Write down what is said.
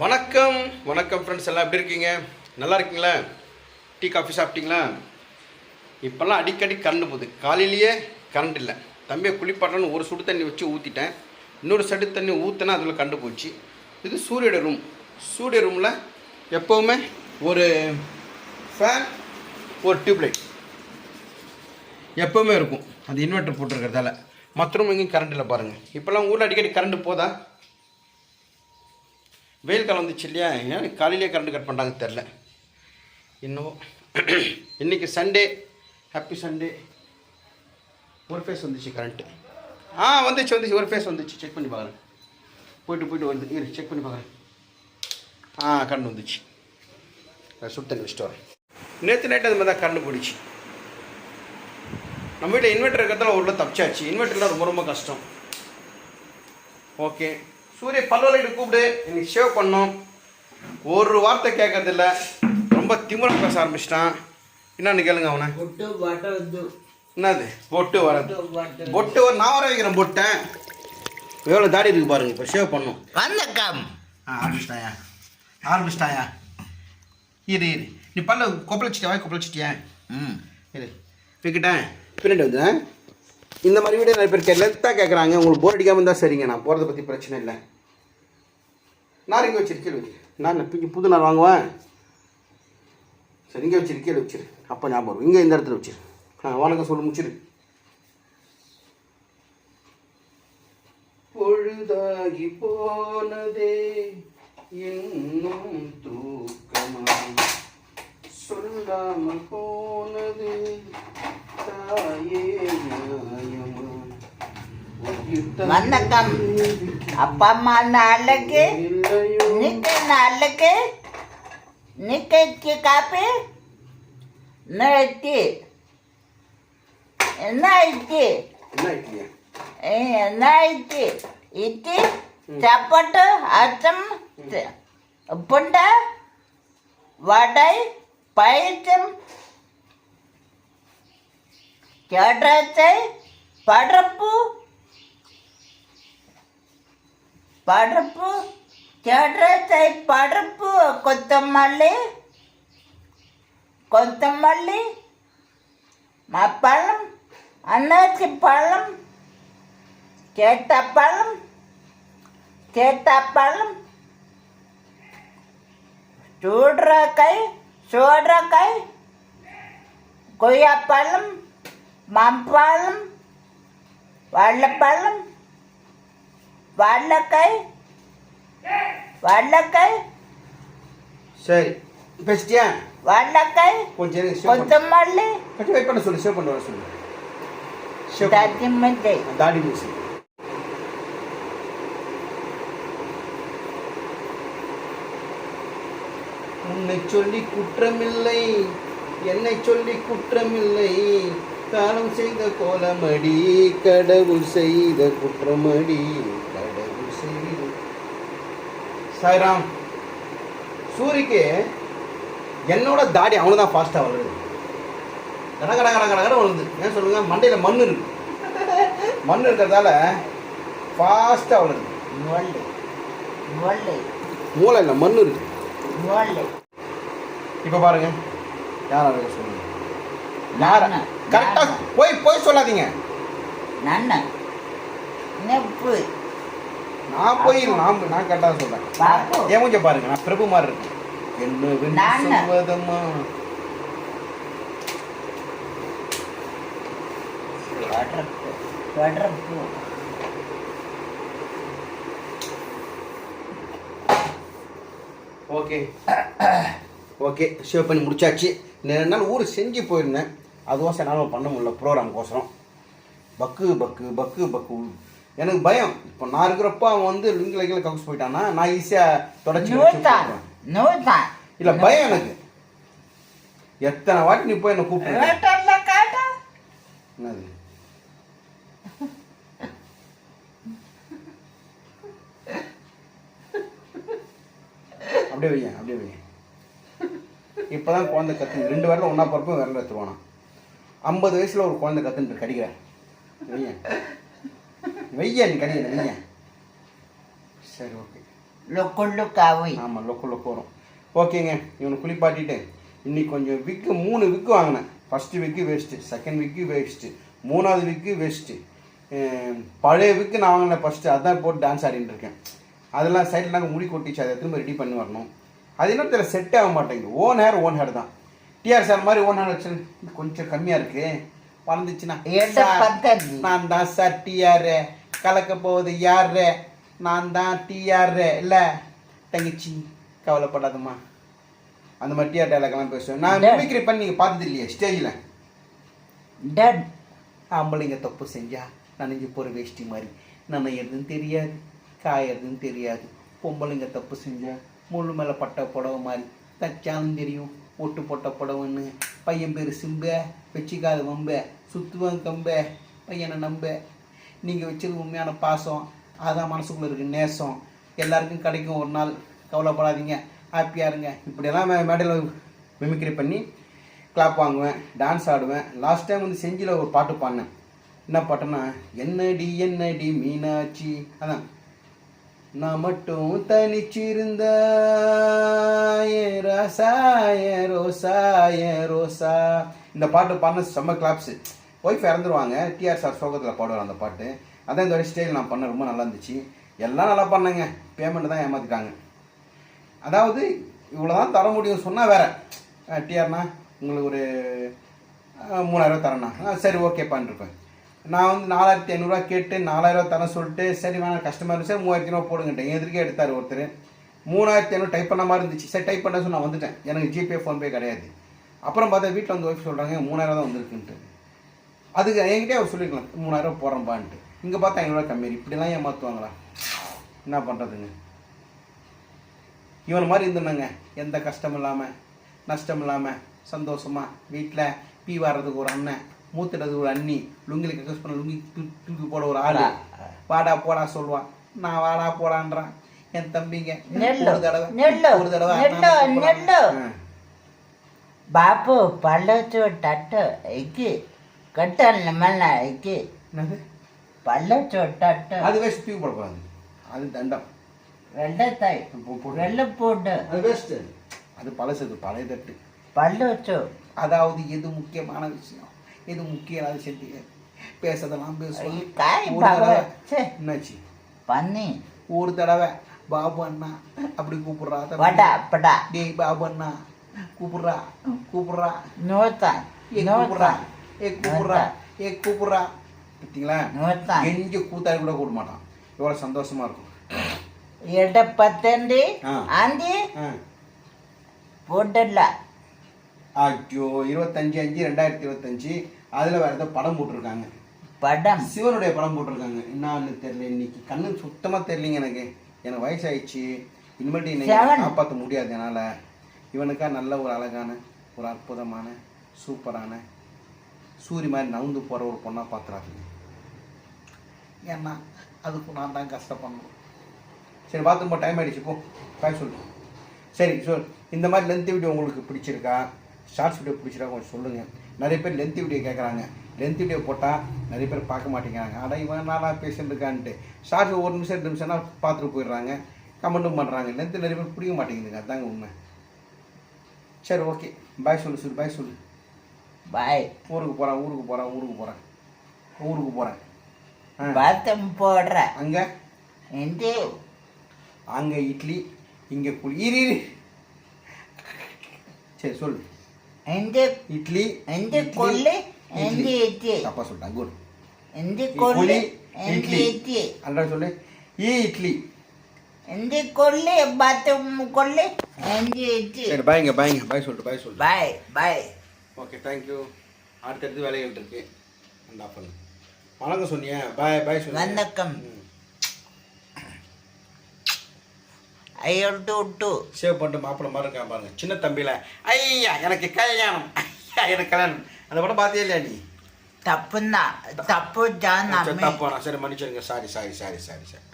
வணக்கம் வணக்கம் ஃப்ரெண்ட்ஸ் எல்லாம் எப்படி இருக்கீங்க? நல்லா இருக்கீங்களா? டீ காஃபி சாப்பிட்டீங்களா? இப்போல்லாம் அடிக்கடி கரண்ட் போகுது. காலையிலேயே கரண்ட் இல்லை. தம்பியை குளிப்பாட்டணும்னு ஒரு சுடு தண்ணி வச்சு ஊற்றிட்டேன் இன்னொரு சடு தண்ணி ஊற்றினா அதில் கண்டு போச்சு. இது சூரியோட ரூம் சூரிய ரூமில் எப்போவுமே ஒரு ஃபேன் ஒரு டியூப்லைட் எப்போவுமே இருக்கும். அது இன்வெர்ட்டர் போட்டிருக்கிறதால. மற்ற ரூம் எங்கேயும் கரண்ட் இல்லை பாருங்கள் இப்போல்லாம் ஊரில் அடிக்கடி கரண்ட் போதா? வெயில் காலம் வந்துச்சு இல்லையா? ஏன் காலையிலே கரண்ட் கட் பண்ணுறாங்க தெரில இன்னும் இன்றைக்கி சண்டே ஹாப்பி சண்டே ஒரு ஃபேஸ் வந்துச்சு கரண்ட்டு ஆ வந்துச்சு வந்துச்சு. ஒரு ஃபேஸ் வந்துச்சு. செக் பண்ணி பார்க்குறேன் போயிட்டு போயிட்டு வருது இரு செக் பண்ணி பார்க்குறேன் ஆ கரண்ட் வந்துச்சு. நான் சுடு தண்ணி வச்சுட்டு வரேன். நேற்று நைட்டு அது மாதிரி தான் கரண்ட் போயிடுச்சு. நம்ம வீட்டில் இன்வெர்ட்டர் இருக்கிறதால உள்ள தப்பிச்சாச்சு. இன்வெர்ட்டர்லாம் ரொம்ப ரொம்ப கஷ்டம். ஓகே சூரிய பல்வலைகிட்ட கூப்பிடு இன்னைக்கு ஷேவ் பண்ணோம். ஒரு வார்த்தை கேட்கறதில்ல. ரொம்ப திமுறம் பேச ஆரம்பிச்சிட்டான். என்னன்னு கேளுங்க அவனை. என்னது? பொட்டு வரது பொட்டு வர நான் வர வைக்கிறேன் பொட்டேன் எவ்வளோ தாடி இருக்கு பாருங்க. இப்போ ஷேவ் பண்ணும். வந்தக்கம் ஆ ஆரம்பிச்சிட்டாயா? ஆரம்பிச்சிட்டாயா? இரு இரு. நீ பல்ல கொப்பளை வச்சிட்டியா வாய் கொப்பளை வச்சிட்டியா ம். இரு. வைக்கிட்டேன் பின்னாடி வந்து இந்த மாதிரி வீடியோ நிறைய பேர் லென்த்தாக கேட்குறாங்க உங்களுக்கு போர் அடிக்காமல் இருந்தால் சரிங்க. நான் போகிறத பற்றி பிரச்சனை இல்லை. நான் இங்கே வச்சிரு கீழே வச்சிரு. நான் பிஞ்சு புது நார் வாங்குவேன்? சரி இங்கே வச்சிரு கீழே வச்சிரு. அப்போ ஞாபகம் வரும். இங்கே இந்த இடத்துல வச்சிரு. ஆ வணக்கம் சொல்லு முடிச்சிரு பொழுதாகி போனதே இன்னும் தூக்கமாய். சொல்லாமல் போனது தாயே வணக்கம். அப்பா அம்மா நாளைக்கு ನಿತ್ಯ ನಾಲ್ಕೆ ನಿತ್ಯಕ್ಕೆ ಕಾಪಿ ನೈತಿ ನೈತಿ ನೈತಿ ಇತಿ ಚಪ್ಪಟ್ಟು ಅಚ್ಚಂ ಪುಂಡ వడై పైత్యం చెడ్రచై పడపు పడపు ஜடத்தை பருப்பு கொத்தமல்லி கொத்தமல்லி மப்பழம் அன்னாச்சி பழம் கேட்டப்பழம் கேட்டப்பழம் சூடுறக்காய் சோடுறக்காய் கொய்யாப்பழம் மம்பழம் வாழைப்பழம் வாழைக்காய் வல்லக்காய் சரி பேசிட்டியா? வல்லக்காய் கொஞ்சம் கொஞ்சம் மல்லி. கொஞ்சம் வெயிட் பண்ண சொல்லு சேவ் பண்ண வர சொல்லு தாடிமல்லி தாடி மிக்ஸி உன்னை சொல்லி குற்றமில்லை என்னை சொல்லி குற்றமில்லை. காலம் செய்த கோலமடி கடவுள் செய்த குற்றமடி சாய்ராம் சூரிக்கு என்னோட தாடி அவனு தான் ஃபாஸ்ட்டாக வளருது. கட கட கட கட கட வளருது. ஏன் சொல்லுங்க? மண்டையில் மண் இருக்கு. மண் இருக்கிறதால ஃபாஸ்ட்டாக வளருது. மூளை இல்லை மண் இருக்கு. இப்போ பாருங்க. யார் அதை சொல்லுங்க யார்? கரெக்டாக போய் போய் சொல்லாதீங்க. நன்ன. நான் போய் நான் நான் கரெக்டாக சொல்றேன். ஏன் கொஞ்சம் பாருங்க நான் பிரபு மாதிரி இருக்கேன். என்ன சொல்வதம்மா ஓகே. ஓகே ஷேவ் பண்ணி முடிச்சாச்சு. ரெண்டு நாள் ஊர் செஞ்சு போயிருந்தேன். அதுவும் சரி பண்ண முடியல ப்ரோக்ராம் கோசரம். பக்கு பக்கு பக்கு பக்கு. எனக்கு பயம். இப்போ நான் இருக்கிறப்ப அவன் வந்து லிங்கில் கீழே கவுஸ் போயிட்டான்னா நான் ஈஸியாக தொடச்சி இல்லை பயம் எனக்கு. எத்தனை வாட்டி நீ போய் என்ன கூப்பிட்டு என்னது? அப்படியே வையன் அப்படியே வையன் இப்போதான் குழந்தை கத்து ரெண்டு வாரில் ஒன்றா பிறப்பும் விரல எடுத்துருவானா. ஐம்பது வயசில் ஒரு குழந்தை கத்துன்ட்டு கடிக்கிறேன் வையன் வையன் நீ வையன் சரி ஓகே. லுக்கு லுக்காவை ஆமாம் லொக்கு லொக்கு வரும். ஓகேங்க இவனை குளிப்பாட்டிட்டு இன்னைக்கு கொஞ்சம் விக்கு மூணு விக்கு வாங்கினேன். ஃபஸ்ட்டு விக்கு வேஸ்ட்டு செகண்ட் விக்கு வேஸ்ட்டு மூணாவது விக்கு வேஸ்ட்டு பழைய விக்கு நான் வாங்கினேன் ஃபஸ்ட்டு அதான் போட்டு டான்ஸ் ஆடிட்டு இருக்கேன். அதெல்லாம் சைடில் நாங்கள் முடி கொட்டிச்சு அதை திரும்ப ரெடி பண்ணி வரணும். அது என்ன தெரியல செட்டே ஆக மாட்டேங்குது. ஓன் ஹேர் ஓன் ஹேர் தான். டிஆர் சார் மாதிரி ஓன் ஹேர் வச்சு கொஞ்சம் கம்மியாக இருக்கு. வளர்ந்துச்சுன்னா? நான் தான் சார் டிஆர் கலக்க போகுது யாரு நான் தான் டிஆர் இல்லை? தங்கச்சி கவலைப்படாதம்மா. அந்த மாதிரி டிஆர் டைலாக்லாம் பேசுவேன். நான். மிமிக்ரி பண்ணி நீங்கள் பார்த்தது இல்லையே ஸ்டேஜில் டட் ஆம்பளைங்க தப்பு செஞ்சா நனைஞ்சு போகிற வேஷ்டி மாதிரி. நனையிறதுன்னு தெரியாது காயறதுன்னு தெரியாது. பொம்பளைங்க தப்பு செஞ்சா முள்ளு மேலே பட்ட புடவை மாதிரி. தச்சாலும் தெரியும் ஒட்டு போட்ட புடவைன்னு. பையன் பேர் சிம்ப வச்சுக்காத வம்ப சுத்துவன் கம்ப பையனை நம்ப. நீங்கள் வச்சது உண்மையான பாசம் அதான் மனசுக்குள்ளே இருக்குது நேசம். எல்லாருக்கும் கிடைக்கும். ஒரு நாள் கவலைப்படாதீங்க. ஹாப்பியாக இருங்க. இப்படியெல்லாம் மே- மேடையில் மிமிக்ரி பண்ணி கிளாப் வாங்குவேன் டான்ஸ் ஆடுவேன். லாஸ்ட் டைம் வந்து செஞ்சியில் ஒரு பாட்டு பாடினேன். என்ன பாட்டுன்னா என்னடி என்னடி மீனாட்சி? அதான். நான் மட்டும் தனிச்சிருந்த ரோசா ரோசா ஏ ரோசா. இந்த பாட்டு பாடின செம்ம கிளாப்ஸு ஒய்ஃப் இறந்துருவாங்க. டிஆர் சார் சோகத்தில் பாடுவார் அந்த பாட்டு. அதான் இந்த வாட்டி ஸ்டேஜ் நான் பண்ண ரொம்ப நல்லா இருந்துச்சு. எல்லாம் நல்லா பண்ணேங்க. பேமெண்ட் தான் ஏமாற்றிட்டாங்க அதாவது இவ்வளோ தான் தர முடியும் சொன்னால் வேறு. டிஆர்னா உங்களுக்கு ஒரு மூணாயிரரூவா தரேண்ணா ஆ சரி ஓகேப்பான்னு இருப்பேன் நான் வந்து நாலாயிரத்தி ஐநூறுரூவா கேட்டு நாலாயிரம் தரேன் சொல்லிட்டு சரி வேணாம் கஸ்டமர் சார் மூவாயிரத்தி ரூபா போடுங்கட்டேன் எதிர்க்கே எடுத்தார் ஒருத்தர். மூணாயிரத்தி ஐநூறு டைப் பண்ண மாதிரி இருந்துச்சு. சரி டைப் பண்ண சொல்லி நான் வந்துட்டேன். எனக்கு ஜிபே ஃபோன்பே கிடையாது. அப்புறம் பார்த்தா வீட்டில் வந்து ஒய்ஃப் சொல்கிறாங்க மூணாயிரம் தான் வந்திருக்குன்ட்டு. அதுக்கு என்கிட்டயே அவர் சொல்லிருக்கலாம் மூணாயிரம் போடுறேன்பான்ட்டு. இங்கே பார்த்தா ஐநூறுரூவா கம்மி இப்படிலாம் ஏமாற்றுவாங்களா என்ன பண்ணுறதுங்க இவன் மாதிரி இருந்தோங்க எந்த கஷ்டம் இல்லாமல் நஷ்டம் இல்லாமல் சந்தோஷமாக வீட்டில் பீ வாடுறதுக்கு ஒரு அண்ணன் மூத்துறதுக்கு ஒரு அண்ணி லுங்கில கக்கஸ் பண்ண லுங்கி தூக்கி போட ஒரு ஆள். வாடா போடா சொல்லுவான். நான் வாடா போடான்றான். என் தம்பிங்க. ஒரு தடவை ஒரு தடவை நெல்லு, நான் கூப்பிடுறேன். கட்டல மேலே இது பல்ல சொட்டாட்ட. அதுவே தூக்கி போடக்கூடாது அது தண்டம். வெள்ளைத்தாய். வெள்ளை போட்டு. அது வேஸ்ட்டு அது பழசு பழைய தட்டு. பல்லு வச்சோ. அதாவது எது முக்கியமான விஷயம்? எது முக்கியம்? அது செஞ்சு பேசுறதெல்லாம் பேசுவோம் காய் என்னாச்சு? பண்ணி ஒரு தடவை. பாபு அண்ணா அப்படி கூப்பிடுறா. படா படா டேய் பாபு அண்ணா. கூப்பிடுறா. கூப்பிடுறா. நோத்தான் கூப்பிடுறா. ஏ கூப்பிட்றா ஏ கூப்பிட்றா பார்த்தீங்களா எங்கே கூத்தாடி கூட கூட மாட்டான். எவ்வளோ சந்தோஷமா இருக்கும். எட பத்தண்டு ஆந்தி போட்டல ஐயோ இருபத்தஞ்சு அஞ்சு ரெண்டாயிரத்தி இருபத்தஞ்சு அதில் வேறு ஏதோ படம் போட்டிருக்காங்க. படம். சிவனுடைய படம் போட்டிருக்காங்க. என்னன்னு தெரியல இன்னைக்கு கண்ணு சுத்தமாக தெரியலங்க எனக்கு. எனக்கு வயசாயிடுச்சு. இனிமேட்டு இன்னைக்கு காப்பாற்ற முடியாது என்னால். இவனுக்கா நல்ல ஒரு அழகான ஒரு அற்புதமான சூப்பரான சூரி மாதிரி நவுந்து போகிற ஒரு பொண்ணாக பார்த்துறாதீங்க ஏன்னா அதுக்கு நான் தான் கஷ்டப்படணும். சரி பாத்ரூம் டைம் ஆயிடுச்சு போ. பாய் சொல்லு. சரி சொல் இந்த மாதிரி லென்த் வீடியோ உங்களுக்கு பிடிச்சிருக்கா? ஷார்ட்ஸ் வீடியோ பிடிச்சிருக்கா? கொஞ்சம் சொல்லுங்கள் நிறைய பேர் லென்த் வீடியோ கேட்குறாங்க லென்த் வீடியோ போட்டால் நிறைய பேர் பார்க்க மாட்டேங்கிறாங்க. அட இவன் நாளாக பேசிட்டு இருக்கான்ட்டு. ஷார்ட்ஸ் ஒரு நிமிஷம் ரெண்டு நிமிஷம்னா பார்த்துட்டு போயிடுறாங்க. கமெண்ட்டும் பண்ணுறாங்க லென்த்து நிறைய பேர் பிடிக்க மாட்டேங்குதுங்க. அதாங்க உண்மை. சரி ஓகே பாய் சொல்லு சொல்லு. பாய் சொல்லு. பாய் ஊருக்கு போகிறேன் ஊருக்கு போகிறேன் ஊருக்கு போகிறேன் ஊருக்கு போகிறேன் பாத்தம் போடுற. அங்கே? இந்தி அங்கே இட்லி இங்கே இரு இரு. சரி சொல்லு. இந்தி இட்லி இந்தி இட்லி, கொல்லி இட்லி. தப்பா சொல்லிட்டேன் குட். கொல்லி, கொல்லி இந்தி இட்லி. அன்றா சொல்லு. ஈ இட்லி. இந்தி கொல்லி பாத்தம் கொல்லி இந்தி இட்லி? சரி பாய்ங்க பாய்ங்க. பாய் சொல்லிட்டு பாய் சொல்லு. பாய் பாய் ஓகே தேங்க்யூ அடுத்தடுத்து வேலைகள் இருக்கு. அந்த ஆஃப் பண்ணு வணக்கம் சொன்னியா. பாய் பாய் சொல்லு வணக்கம். ஐயோ டூ டூ சேவ் பண்ணிட்டு மாப்பிள்ளை மாதிரி இருக்கான் பாருங்க. சின்ன தம்பியில. ஐயா எனக்கு கல்யாணம். ஐயா எனக்கு கல்யாணம். அந்த படம் பார்த்தியா இல்லையா நீ? தப்புன்னா தப்பு சரி, தப்பானா சரி மன்னிச்சிருங்க sorry sorry sorry sorry sorry